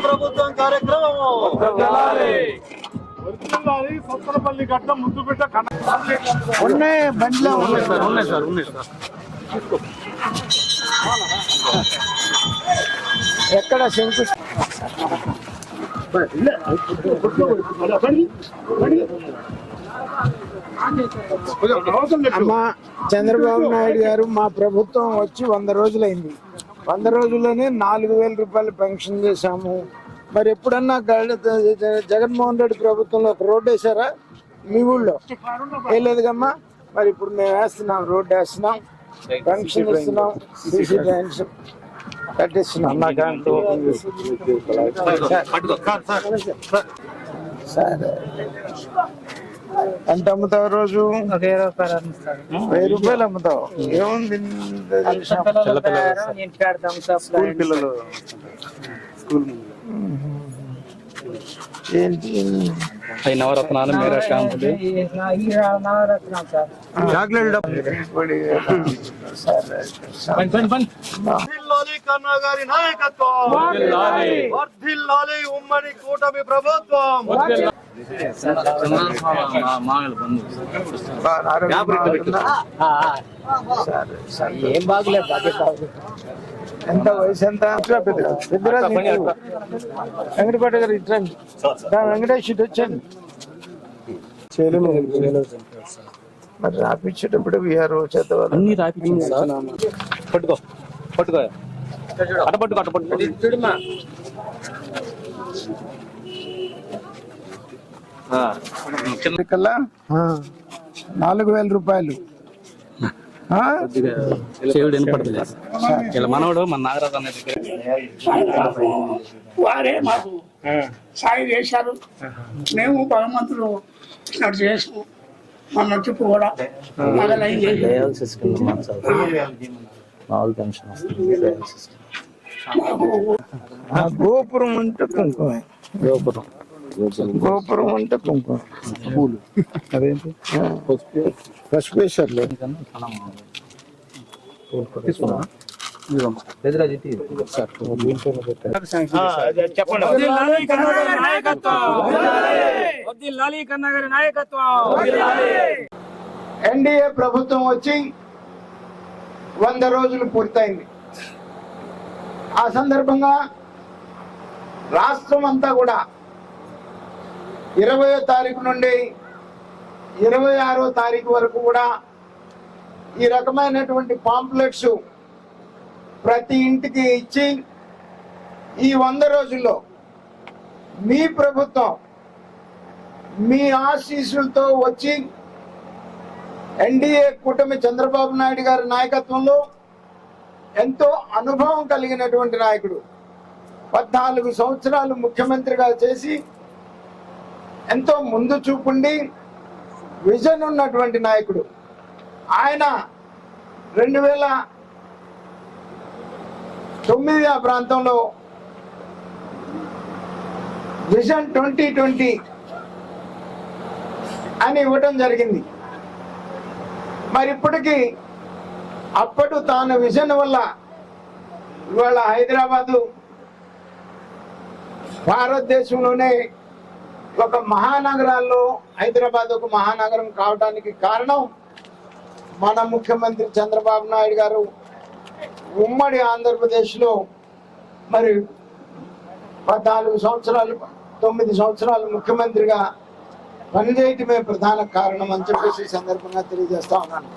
ప్రభుత్వం కార్యక్రమం వర్ధిల్లాలి సత్తనపల్లి గడ్డ ముందు బిడ్డ ఉన్నాయి బండిలో ఉన్నాయి సార్ ఉన్నాయి సార్ ఉన్నాయి సార్ ఎక్కడ శంకు అమ్మా చంద్రబాబు నాయుడు గారు మా ప్రభుత్వం వచ్చి వంద రోజులైంది. వంద రోజుల్లోనే నాలుగు వేల రూపాయలు పెన్షన్ చేశాము. మరి ఎప్పుడన్నా జగన్మోహన్ రెడ్డి ప్రభుత్వంలో ఒక రోడ్డు వేసారా మీ ఊళ్ళో. వేయలేదుగమ్మా మరి ఇప్పుడు మేము వేస్తున్నాం రోడ్డు వేస్తున్నాం పెన్షన్ ఇస్తున్నాం సీసీ డ్రైన్స్ కట్టిస్తున్నాం. సరే. ఎంత అమ్ముతావు రోజు? వెయ్యి రూపాయలు అమ్ముతావు? ఏముంది? స్కూల్ పిల్లలు. స్కూల్ ఏంటి? నవరత్నాలు మీరా షాంపులు? నాయకత్వం. ఉమ్మడి కూటమి ప్రభుత్వం. సరే ఏం బాగులేదు ఎంత వయసు ఎంత పెద్దరా వెంకటపేట గారు ఇట్లా వెంకటేష్ ఇటు వచ్చాను మరి రాపించేటప్పుడు వీఆర్ చేత అన్ని పట్టుకో. పట్టుకో. అట పట్టుకో అట పట్టుకో. నాలుగు వేల రూపాయలు. చెవుడు ఇలా మనవడు మన నాగరాజు అనే దగ్గర వారే మాకు సాయం చేశారు. మేము భగవంతుడు ఇచ్చినట్టు చేసాము మన వచ్చి కూడా గోపురం అంటే కుంకుమ గోపురం. గోపురం అంటే కుంకుమ పూలు. అదేంటి? పసుపు వేసారులే ఎన్డీఏ ప్రభుత్వం వచ్చి వంద రోజులు పూర్తయింది. ఆ సందర్భంగా రాష్ట్రం అంతా కూడా ఇరవయో తారీఖు నుండి ఇరవై ఆరో తారీఖు వరకు కూడా ఈ రకమైనటువంటి పాంప్లెట్స్ ప్రతి ఇంటికి ఇచ్చి ఈ వంద రోజుల్లో మీ ప్రభుత్వం మీ ఆశీస్సులతో వచ్చి ఎన్డీఏ కూటమి చంద్రబాబు నాయుడు గారి నాయకత్వంలో ఎంతో అనుభవం కలిగినటువంటి నాయకుడు. పద్నాలుగు సంవత్సరాలు ముఖ్యమంత్రిగా చేసి ఎంతో ముందు చూపుండి విజన్ ఉన్నటువంటి నాయకుడు. ఆయన రెండు వేల తొమ్మిది ఆ ప్రాంతంలో విజన్ ట్వంటీ ట్వంటీ అని ఇవ్వటం జరిగింది. మరి ఇప్పటికీ అప్పటి తాను విజన్ వల్ల ఇవాళ హైదరాబాదు భారతదేశంలోనే ఒక మహానగరాల్లో హైదరాబాద్ ఒక మహానగరం కావడానికి కారణం మన ముఖ్యమంత్రి చంద్రబాబు నాయుడు గారు. ఉమ్మడి ఆంధ్రప్రదేశ్లో మరి పద్నాలుగు సంవత్సరాలు తొమ్మిది సంవత్సరాలు ముఖ్యమంత్రిగా పనిచేయటమే ప్రధాన కారణం అని చెప్పేసి సందర్భంగా తెలియజేస్తా ఉన్నాను.